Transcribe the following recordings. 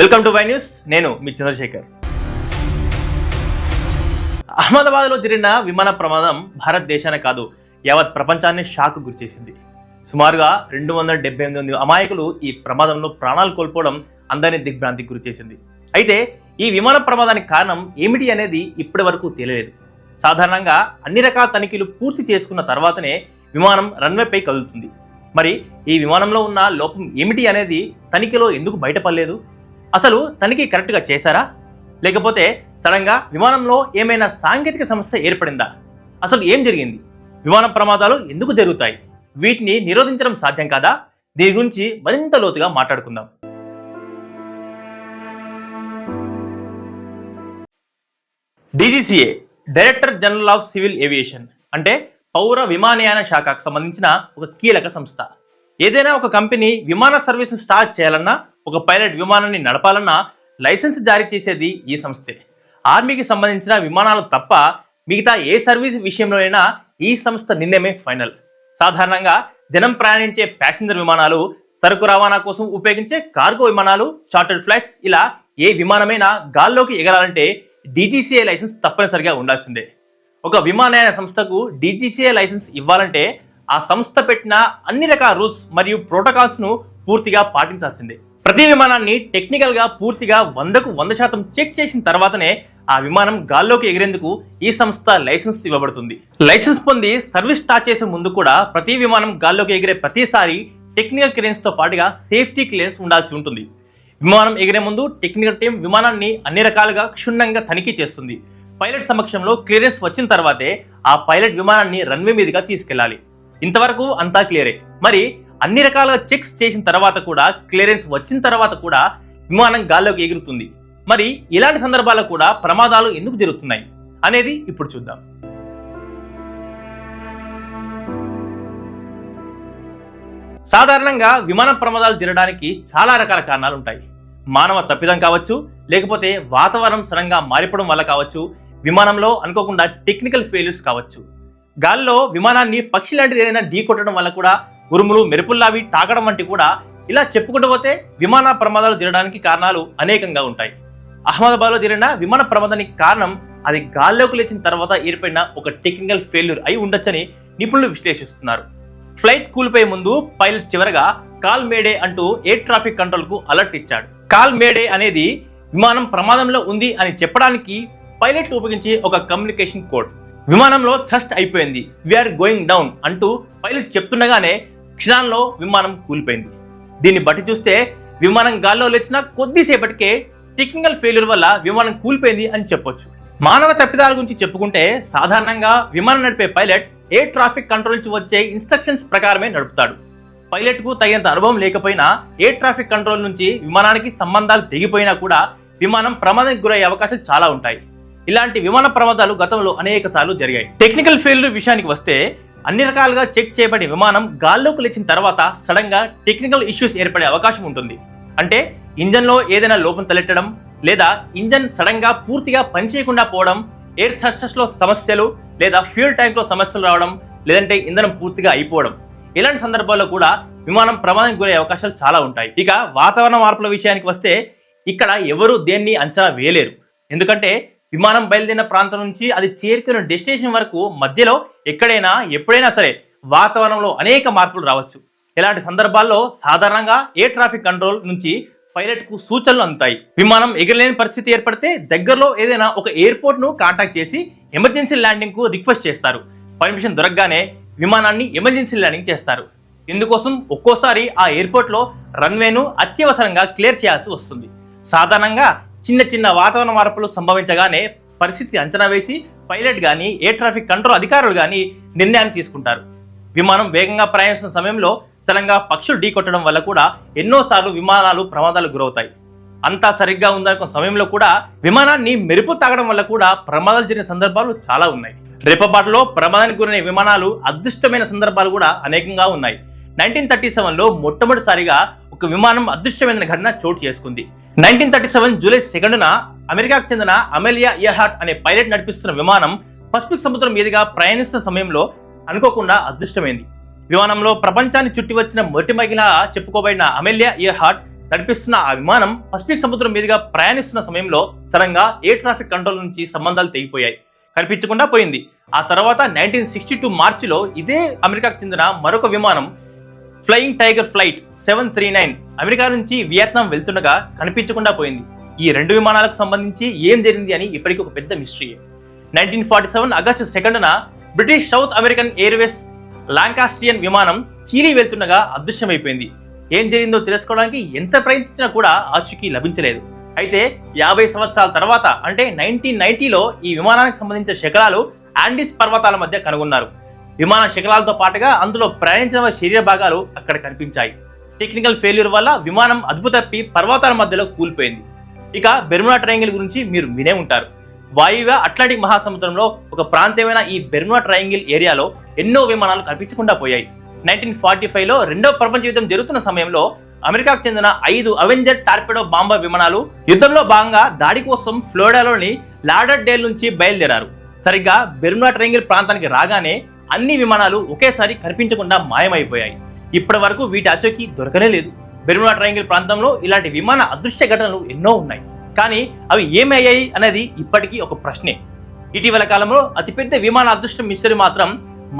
Welcome to Y news. నేను మీ చంద్రశేఖర్. అహ్మదాబాద్లో జరిగిన విమాన ప్రమాదం భారతదేశానే కాదు యావత్ ప్రపంచాన్ని షాక్ గురిచేసింది సుమారుగా రెండు వందల డెబ్బై ఎనిమిది అమాయకులు ఈ ప్రమాదంలో ప్రాణాలు కోల్పోవడం అందరినీ దిగ్భ్రాంతికి గురిచేసింది అయితే ఈ విమాన ప్రమాదానికి కారణం ఏమిటి అనేది ఇప్పటి వరకు తెలియలేదు. సాధారణంగా అన్ని రకాల తనిఖీలు పూర్తి చేసుకున్న తర్వాతనే విమానం రన్వేపై కదులుతుంది. మరి ఈ విమానంలో ఉన్న లోపం ఏమిటి అనేది తనిఖీలో ఎందుకు బయటపడలేదు? అసలు తనిఖీ కరెక్ట్గా చేశారా? లేకపోతే సడన్గా విమానంలో ఏమైనా సాంకేతిక సమస్య ఏర్పడిందా? అసలు ఏం జరిగింది? విమాన ప్రమాదాలు ఎందుకు జరుగుతాయి? వీటిని నిరోధించడం సాధ్యం కాదా? దీని గురించి మరింత లోతుగా మాట్లాడుకుందాం. DGCA director general of civil aviation అంటే పౌర విమానయాన శాఖకు సంబంధించిన ఒక కీలక సంస్థ. ఏదైనా ఒక కంపెనీ విమాన సర్వీస్ను స్టార్ట్ చేయాలన్నా ఒక పైలట్ విమానాన్ని నడపాలన్నా లైసెన్స్ జారీ చేసేది ఈ సంస్థే. ఆర్మీకి సంబంధించిన విమానాలు తప్ప మిగతా ఏ సర్వీస్ విషయంలోనైనా ఈ సంస్థ నిర్ణయమే ఫైనల్. సాధారణంగా జనం ప్రయాణించే ప్యాసింజర్ విమానాలు సరుకు రవాణా కోసం ఉపయోగించే కార్గో విమానాలు చార్టర్డ్ ఫ్లైట్స్ ఇలా ఏ విమానమైనా గాల్లోకి ఎగరాలంటే డీజీసీఏ లైసెన్స్ తప్పనిసరిగా ఉండాల్సిందే. ఒక విమానయాన సంస్థకు డీజీసీఏ లైసెన్స్ ఇవ్వాలంటే ఆ సంస్థ పెట్టిన అన్ని రకాల రూల్స్ మరియు ప్రోటోకాల్స్ను పూర్తిగా పాటించాల్సిందే. ప్రతి విమానాన్ని టెక్నికల్గా పూర్తిగా వందకు వంద శాతం చెక్ చేసిన తర్వాతనే ఆ విమానం గాల్లోకి ఎగిరేందుకు ఈ సంస్థ లైసెన్స్ ఇవ్వబడుతుంది. లైసెన్స్ పొంది సర్వీస్ స్టార్ట్ చేసే ముందు కూడా ప్రతి విమానం గాల్లోకి ఎగిరే ప్రతిసారి టెక్నికల్ క్లియరెన్స్తో పాటుగా సేఫ్టీ క్లియరెన్స్ ఉండాల్సి ఉంటుంది. విమానం ఎగిరే ముందు టెక్నికల్ టీం విమానాన్ని అన్ని రకాలుగా క్షుణ్ణంగా తనిఖీ చేస్తుంది. పైలట్ సమక్షంలో క్లియరెన్స్ వచ్చిన తర్వాతే ఆ పైలట్ విమానాన్ని రన్వే మీదుగా తీసుకెళ్ళాలి ఇంతవరకు అంతా క్లియరే. మరి అన్ని రకాలుగా చెక్స్ చేసిన తర్వాత కూడా క్లియరెన్స్ వచ్చిన తర్వాత కూడా విమానం గాల్లోకి ఎగురుతుంది. మరి ఇలాంటి సందర్భాల్లో కూడా ప్రమాదాలు ఎందుకు జరుగుతున్నాయి అనేది ఇప్పుడు చూద్దాం. సాధారణంగా విమాన ప్రమాదాలు జరగడానికి చాలా రకాల కారణాలు ఉంటాయి. మానవ తప్పిదం కావచ్చు లేకపోతే వాతావరణం సడన్గా మారిపోవడం వల్ల కావచ్చు విమానంలో అనుకోకుండా టెక్నికల్ ఫెయిల్యూర్స్ కావచ్చు. గాల్లో విమానాన్ని పక్షి లాంటిది ఏదైనా ఢీ కొట్టడం వల్ల కూడా ఉరుములు మెరుపుల్లావి తాకడం వంటి కూడా ఇలా చెప్పుకుంటూ పోతే విమాన ప్రమాదాలు జరగడానికి కారణాలు అనేకంగా ఉంటాయి. అహ్మదాబాద్లో జరిగిన విమాన ప్రమాదానికి కారణం అది గాల్లోకి లేచిన తర్వాత ఏర్పడిన ఒక టెక్నికల్ ఫెయిల్యూర్ అయి ఉండొచ్చని నిపుణులు విశ్లేషిస్తున్నారు. ఫ్లైట్ కూలిపోయే ముందు పైలట్ చివరగా కాల్ మేడే అంటూ ఎయిర్ ట్రాఫిక్ కంట్రోల్కు అలర్ట్ ఇచ్చాడు. కాల్ మేడే అనేది విమానం ప్రమాదంలో ఉంది అని చెప్పడానికి పైలట్లు ఉపయోగించే ఒక కమ్యూనికేషన్ కోడ్. విమానంలో థ్రస్ట్ అయిపోయింది. వీఆర్ గోయింగ్ డౌన్ అంటూ పైలట్ చెప్తుండగానే క్షణాల్లో విమానం కూలిపోయింది. దీన్ని బట్టి చూస్తే విమానం గాల్లో లేచిన కొద్దిసేపటికే టెక్నికల్ ఫెయిల్యూర్ వల్ల విమానం కూలిపోయింది అని చెప్పొచ్చు. మానవ తప్పిదాల గురించి చెప్పుకుంటే సాధారణంగా విమానం నడిపే పైలట్ ఎయిర్ ట్రాఫిక్ కంట్రోల్ నుంచి వచ్చే ఇన్స్ట్రక్షన్స్ ప్రకారమే నడుపుతాడు. పైలట్కు తగినంత అనుభవం లేకపోయినా ఎయిర్ ట్రాఫిక్ కంట్రోల్ నుంచి విమానానికి సంబంధాలు తెగిపోయినా కూడా విమానం ప్రమాదానికి గురయ్యే అవకాశాలు చాలా ఉంటాయి. ఇలాంటి విమాన ప్రమాదాలు గతంలో అనేక సార్లు జరిగాయి. టెక్నికల్ ఫెయిల్యూర్ విషయానికి వస్తే అన్ని రకాలుగా చెక్ చేయబడిన విమానం గాల్లోకి లేచిన తర్వాత సడన్గా టెక్నికల్ ఇష్యూస్ ఏర్పడే అవకాశం ఉంటుంది. అంటే ఇంజన్లో ఏదైనా లోపం తలెట్టడం లేదా ఇంజన్ సడన్గా పూర్తిగా పనిచేయకుండా పోవడం ఎయిర్ థ్రస్టర్స్లో సమస్యలు లేదా ఫ్యూల్ ట్యాంక్లో సమస్యలు రావడం లేదంటే ఇంధనం పూర్తిగా అయిపోవడం. ఇలాంటి సందర్భాల్లో కూడా విమానం ప్రమాదానికి గురయ్యే అవకాశాలు చాలా ఉంటాయి. ఇక వాతావరణ మార్పుల విషయానికి వస్తే ఇక్కడ ఎవరు దేన్ని అంచనా వేయలేరు. ఎందుకంటే విమానం బయలుదేరిన ప్రాంతం నుంచి అది చేరుకున్న డెస్టినేషన్ వరకు మధ్యలో ఎక్కడైనా ఎప్పుడైనా సరే వాతావరణంలో అనేక మార్పులు రావచ్చు. ఇలాంటి సందర్భాల్లో సాధారణంగా ఎయిర్ ట్రాఫిక్ కంట్రోల్ నుంచి పైలట్కు సూచనలు అందుతాయి. విమానం ఎగరలేని పరిస్థితి ఏర్పడితే దగ్గరలో ఏదైనా ఒక ఎయిర్పోర్ట్ను కాంటాక్ట్ చేసి ఎమర్జెన్సీ ల్యాండింగ్కు రిక్వెస్ట్ చేస్తారు. పర్మిషన్ దొరకగానే విమానాన్ని ఎమర్జెన్సీ ల్యాండింగ్ చేస్తారు. ఇందుకోసం ఒక్కోసారి ఆ ఎయిర్పోర్ట్లో రన్వేను అత్యవసరంగా క్లియర్ చేయాల్సి వస్తుంది. సాధారణంగా చిన్న చిన్న వాతావరణ మార్పులు సంభవించగానే పరిస్థితి అంచనా వేసి పైలట్ కానీ ఎయిర్ ట్రాఫిక్ కంట్రోల్ అధికారులు కానీ నిర్ణయాన్ని తీసుకుంటారు. విమానం వేగంగా ప్రయాణిస్తున్న సమయంలో సడన్గా పక్షులు ఢీకొట్టడం వల్ల కూడా ఎన్నోసార్లు విమానాలు ప్రమాదాలు గురవుతాయి. అంతా సరిగ్గా ఉందనుకున్న సమయంలో కూడా విమానాన్ని మెరుపు తాగడం వల్ల కూడా ప్రమాదాలు జరిగిన సందర్భాలు చాలా ఉన్నాయి. రేపబాటులో ప్రమాదానికి గురైన విమానాలు అదృష్టమైన సందర్భాలు కూడా అనేకంగా ఉన్నాయి. నైన్టీన్ థర్టీ సెవెన్లో మొట్టమొదటిసారిగా ఒక విమానం అదృశ్యమైన ఘటన చోటు చేసుకుంది. నైన్టీన్ థర్టీ సెవెన్ జూలై సెకండ్న అమెరికాకు చెందిన అమెలియా ఇయర్హార్ట్ అనే పైలట్ నడిపిస్తున్న విమానం పసిఫిక్ సముద్రం మీదుగా ప్రయాణిస్తున్న సమయంలో అనుకోకుండా అదృష్టమైంది. విమానంలో ప్రపంచాన్ని చుట్టి వచ్చిన మొదటి మహిళ చెప్పుకోబడిన అమెలియా ఇయర్హార్ట్ నడిపిస్తున్న ఆ విమానం పసిఫిక్ సముద్రం మీదుగా ప్రయాణిస్తున్న సమయంలో సడన్గా ఎయిర్ ట్రాఫిక్ కంట్రోల్ నుంచి సంబంధాలు తెగిపోయాయి. కనిపించకుండా పోయింది. ఆ తర్వాత నైన్టీన్ సిక్స్టీ టూ మార్చిలో ఇదే అమెరికాకు చెందిన మరొక విమానం flying tiger flight seven three nine America నుంచి వియత్నాం వెళ్తుండగా కనిపించకుండా పోయింది. ఈ రెండు విమానాలకు సంబంధించి ఏం జరిగింది అని ఇప్పటికీ ఒక పెద్ద mystery nineteen forty seven August సెకండ్న British South American Airways Lancastrian విమానం చీలీ వెళ్తుండగా అదృశ్యమైపోయింది. ఏం జరిగిందో తెలుసుకోవడానికి ఎంత ప్రయత్నించినా కూడా ఆచూకీ లభించలేదు. అయితే యాభై సంవత్సరాల తర్వాత అంటే నైన్టీన్ నైన్టీలో ఈ విమానానికి సంబంధించిన శకలాలు ఆండీస్ పర్వతాల మధ్య కనుగొన్నారు. విమాన శకలాలతో పాటుగా అందులో ప్రయాణించిన శరీర భాగాలు అక్కడ కనిపించాయి. టెక్నికల్ ఫెయిల్యూర్ వల్ల విమానం అదుపు తప్పి పర్వతాల మధ్యలో కూలిపోయింది. ఇక బెర్మునా ట్రయాంగిల్ గురించి మీరు వినే ఉంటారు. వాయువ్య అట్లాంటిక్ మహాసముద్రంలో ఒక ప్రాంతమైన ఈ బెర్మునా ట్రయాంగిల్ ఏరియాలో ఎన్నో విమానాలు కనిపించకుండా పోయాయి. నైన్టీన్ ఫార్టీ ఫైవ్లో రెండో ప్రపంచ యుద్ధం జరుగుతున్న సమయంలో అమెరికాకు చెందిన ఐదు అవెంజర్ టార్పెడో బాంబర్ విమానాలు యుద్ధంలో భాగంగా దాడి కోసం ఫ్లోరిడాలోని లాడర్ డేల్ నుంచి బయలుదేరారు. సరిగ్గా బెర్మునా ట్రయాంగిల్ ప్రాంతానికి రాగానే అన్ని విమానాలు ఒకేసారి కనిపించకుండా మాయమైపోయాయి. ఇప్పటి వరకు వీటి అచోకి దొరకనే లేదు. బెర్ముడా ట్రయాంగిల్ ప్రాంతంలో ఇలాంటి విమాన అదృశ్య ఘటనలు ఎన్నో ఉన్నాయి. కానీ అవి ఏమయ్యాయి అనేది ఇప్పటికీ ఒక ప్రశ్నే. ఇటీవల కాలంలో అతిపెద్ద విమాన అదృష్టం మిస్టరీ మాత్రం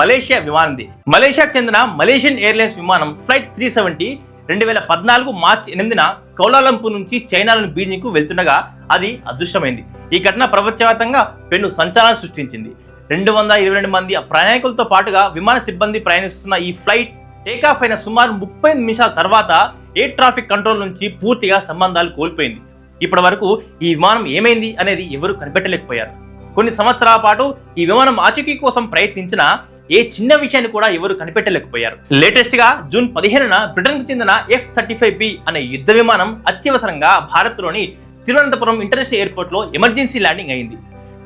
మలేషియా విమానంది. మలేషియాకు చెందిన మలేషియన్ ఎయిర్లైన్స్ విమానం ఫ్లైట్ త్రీ సెవెంటీ రెండు వేల పద్నాలుగు మార్చి ఎనిమిదిన కౌలాలంపూర్ నుంచి చైనాలోని బీజింగ్కు వెళ్తుండగా అది అదృష్టమైంది ఈ ఘటన ప్రపంచవ్యాప్తంగా పెను సంచలనం సృష్టించింది. రెండు వందల ఇరవై రెండు మంది ప్రయాణికులతో పాటుగా విమాన సిబ్బంది ప్రయాణిస్తున్న ఈ ఫ్లైట్ టేకాఫ్ అయిన సుమారు ముప్పై నిమిషాల తర్వాత ఎయిర్ ట్రాఫిక్ కంట్రోల్ నుంచి పూర్తిగా సంబంధాలు కోల్పోయింది. ఇప్పటి వరకు ఈ విమానం ఏమైంది అనేది ఎవరు కనిపెట్టలేకపోయారు. కొన్ని సంవత్సరాల పాటు ఈ విమానం ఆచూకీ కోసం ప్రయత్నించినా ఏ చిన్న విషయాన్ని కూడా ఎవరు కనిపెట్టలేకపోయారు. లేటెస్ట్గా జూన్ పదిహేనున బ్రిటన్కు చెందిన ఎఫ్ థర్టీ ఫైవ్ బి అనే యుద్ధ విమానం అత్యవసరంగా భారత్లోని తిరువనంతపురం ఇంటర్నేషనల్ ఎయిర్పోర్ట్లో ఎమర్జెన్సీ ల్యాండింగ్ అయింది.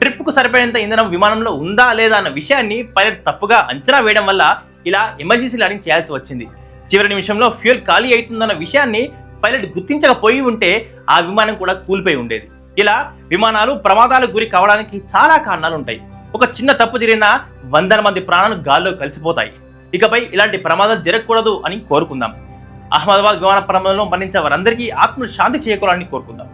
ట్రిప్కు సరిపడేంత ఇంధనం విమానంలో ఉందా లేదా అన్న విషయాన్ని పైలట్ తప్పుగా అంచనా వేయడం వల్ల ఇలా ఎమర్జెన్సీ ల్యాండింగ్ చేయాల్సి వచ్చింది. చివరి నిమిషంలో ఫ్యూయల్ ఖాళీ అవుతుందన్న విషయాన్ని పైలట్ గుర్తించకపోయి ఉంటే ఆ విమానం కూడా కూలిపోయి ఉండేది. ఇలా విమానాలు ప్రమాదాలకు గురి కావడానికి చాలా కారణాలు ఉంటాయి ఒక చిన్న తప్పు జరిగినా వందల మంది ప్రాణాలు గాల్లో కలిసిపోతాయి. ఇకపై ఇలాంటి ప్రమాదాలు జరగకూడదు అని కోరుకుందాం. అహ్మదాబాద్ విమాన ప్రమాదంలో మరణించే వారందరికీ ఆత్మ శాంతి చేకూరాలని కోరుకుందాం.